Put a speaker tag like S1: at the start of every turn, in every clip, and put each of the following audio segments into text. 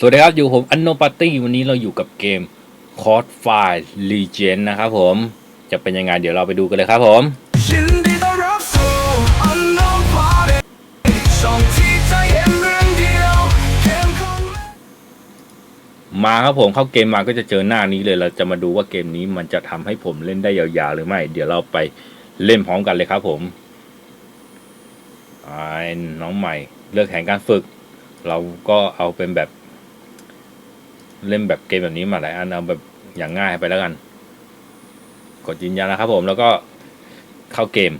S1: สวัสดีครับ อยู่ผมอันโนปาร์ตี้วันนี้เราอยู่กับเกม c o d f i r e Legend นะครับผมจะเป็นยังไงเดี๋ยวเราไปดูกันเลยครับผม
S2: มา
S1: ครับผมเข้าเกมมาก็จะเจอหน้านี้เลยเราจะมาดูว่าเกมนี้มันจะทำให้ผมเล่นได้ยาวๆหรือไม่ เดี๋ยวเราไปเล่นพร้อมกันเลยครับผมไอ้น้องใหม่เลือกแผนการฝึก เราก็เอาเป็นแบบ เล่นแบบเกมแบบนี้มาหลายอันเอาแบบอย่างง่ายไปแล้วกัน กดยืนยันนะครับผมแล้วก็เข้าเกม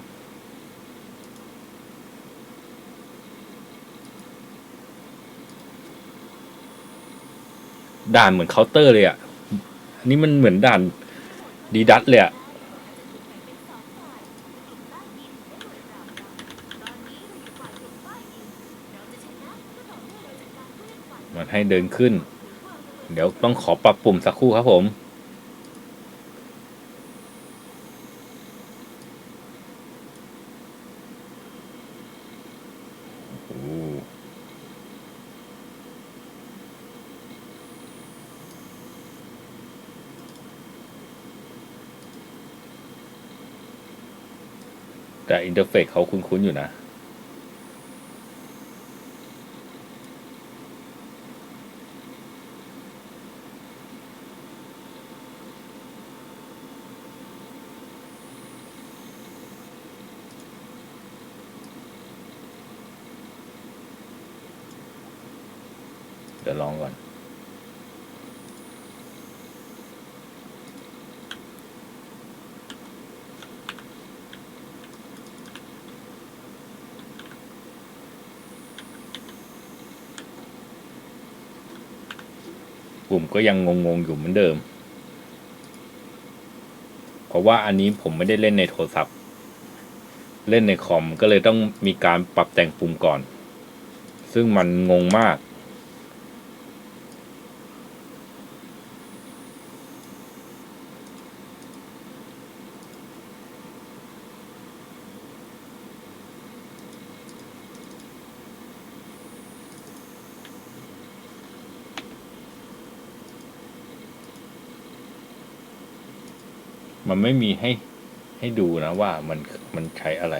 S1: ด่านเหมือนเคาน์เตอร์เลยอะนนี้มันเหมือนด่านดีดัตเลยอะมันให้เดินขึ้น เดี๋ยวต้องขอปรับปุ่มสักครู่ครับผมแต่อินเทอร์เฟซเขาคุ้นๆอยู่นะ ดี๋ยวลองก่อนปุ่มก็ยังงงๆอยู่เหมือนเดิม เพราะว่าอันนี้ผมไม่ได้เล่นในโทรศัพท์ เล่นในคอมก็เลยต้องมีการปรับแต่งปุ่มก่อน ซึ่งมันงงมาก มันไม่มีให้ให้ดูนะว่ามันมันใช้อะไร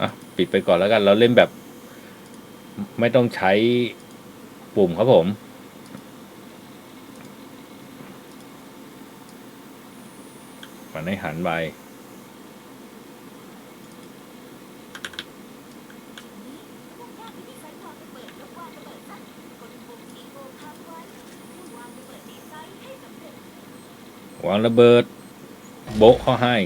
S1: อะ ปิดไปก่อนแล้วกัน เราเล่นแบบ ไม่ต้องใช้ปุ่มครับผมมันให้หันไป วางระเบิด โบะเขาให้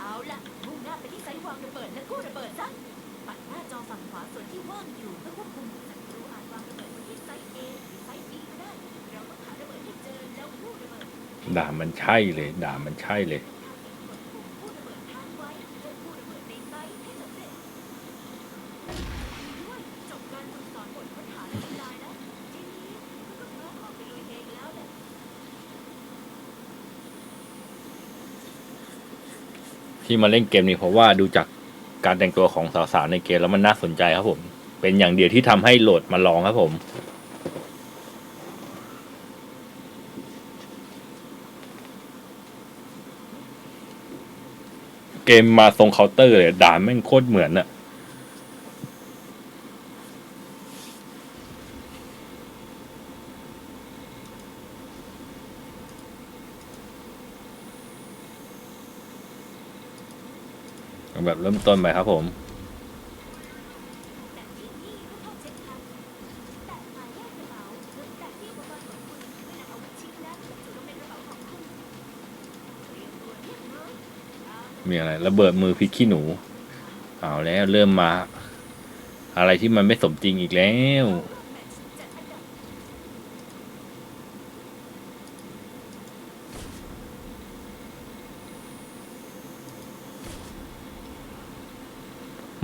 S3: เอาล่ะมุ่งหน้าไปที่ไซต์วางระเบิดและกู้ระเบิดซะปัดหน้าจอฝั่งขวาส่วนที่ว่างอยู่เพื่อควบคุมศัตรูอาจวางระเบิดไว้ที่ไซต์ A หรือไซต์ B ก็ได้ เราต้องหาระเบิดให้เจอแล้วกู้ระเบิด
S1: ด่ามันใช่เลย ด่ามันใช่เลย
S3: กู้ระเบิดค้างไว้เพื่อกู้ระเบิดในไซต์ให้สำเร็จด้วยจบการฝึกสอนบทค้นหาในออนไลน์แล้วทีนี้ก็พร้อมออกไปลุยเองแล้วแหละ
S1: ที่มาเล่นเกมนี้เพราะว่าดูจากการแต่งตัวของสาวๆในเกมแล้วมันน่าสนใจครับผม เป็นอย่างเดียวที่ทำให้โหลดมาลองครับผมเกมมาทรงเคาน์เตอร์เลยด่านแม่งโคตรเหมือนอะเอาแบบเริ่มต้นไปครับผม
S3: แต่ที่นี่ก็ต้องเช็คครับแต่หมายเลขกระเป๋าแต่ที่อุปกรณ์ของคุณไม่นำอาวุธชิ้นนั้นบรรจุลงในกระเป๋าของคุณเตรีย มตัวเรียบร้อยเอาละ
S1: มีอะไรระเบิดมือพริกขี้หนู เอาแล้วเริ่มมา อะไรที่มันไม่สมจริงอีกแล้ว
S3: แมตช์จัดอันดับ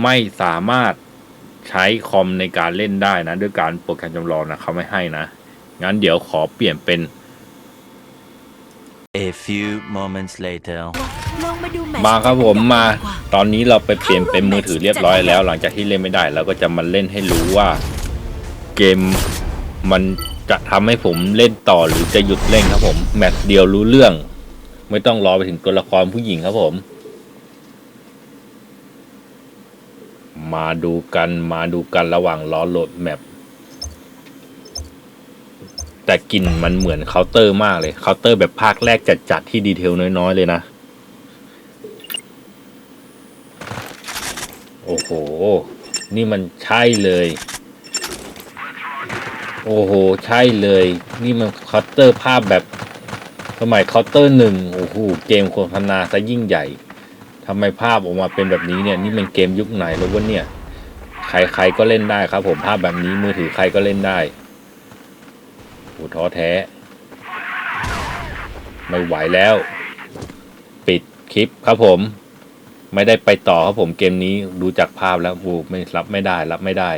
S1: ไม่สามารถใช้คอมในการเล่นได้นะ ด้วยการโปรแกรมจำลองนะเขาไม่ให้นะ งั้นเดี๋ยวขอเปลี่ยนเป็น
S4: A few moments later.
S3: ลองมาดูแมตช์
S1: มาครับผมมา
S3: ดีกว่า
S1: ตอนนี้เราไปเปลี่ยนเป็นมือถือเรียบร้อยแล้ว หลังจากที่เล่นไม่ได้เราก็จะมาเล่นให้รู้ว่า เกมมันจะทำให้ผมเล่นต่อหรือจะหยุดเล่นครับผม แมตช์เดียวรู้เรื่อง ไม่ต้องรอไปถึงตัวละครผู้หญิงครับผม มาดูกันมาดูกันระหว่างรอโหลดแมปแต่กลิ่นมันเหมือนเคาน์เตอร์มากเลยเคาน์เตอร์แบบภาคแรกจัดๆที่ดีเทลน้อยๆ เลยนะ โอ้โห นี่มันใช่เลย โอ้โห ใช่เลย นี่มันเคาน์เตอร์ภาพแบบสมัยเคาน์เตอร์หนึ่งโอ้โห เกมโฆษณาซะยิ่งใหญ่ ทำไมภาพออกมาเป็นแบบนี้เนี่ยนี่มันเกมยุคไหนแล้ววะเนี่ย ใครๆก็เล่นได้ครับ ผมภาพแบบนี้มือถือใครก็เล่นได้โอ้ท้อแท้ ไม่ไหวแล้ว ปิดคลิปครับผม ไม่ได้ไปต่อครับผมเกมนี้ดูจากภาพแล้วบูไม่รับไม่ได้รับไม่ได้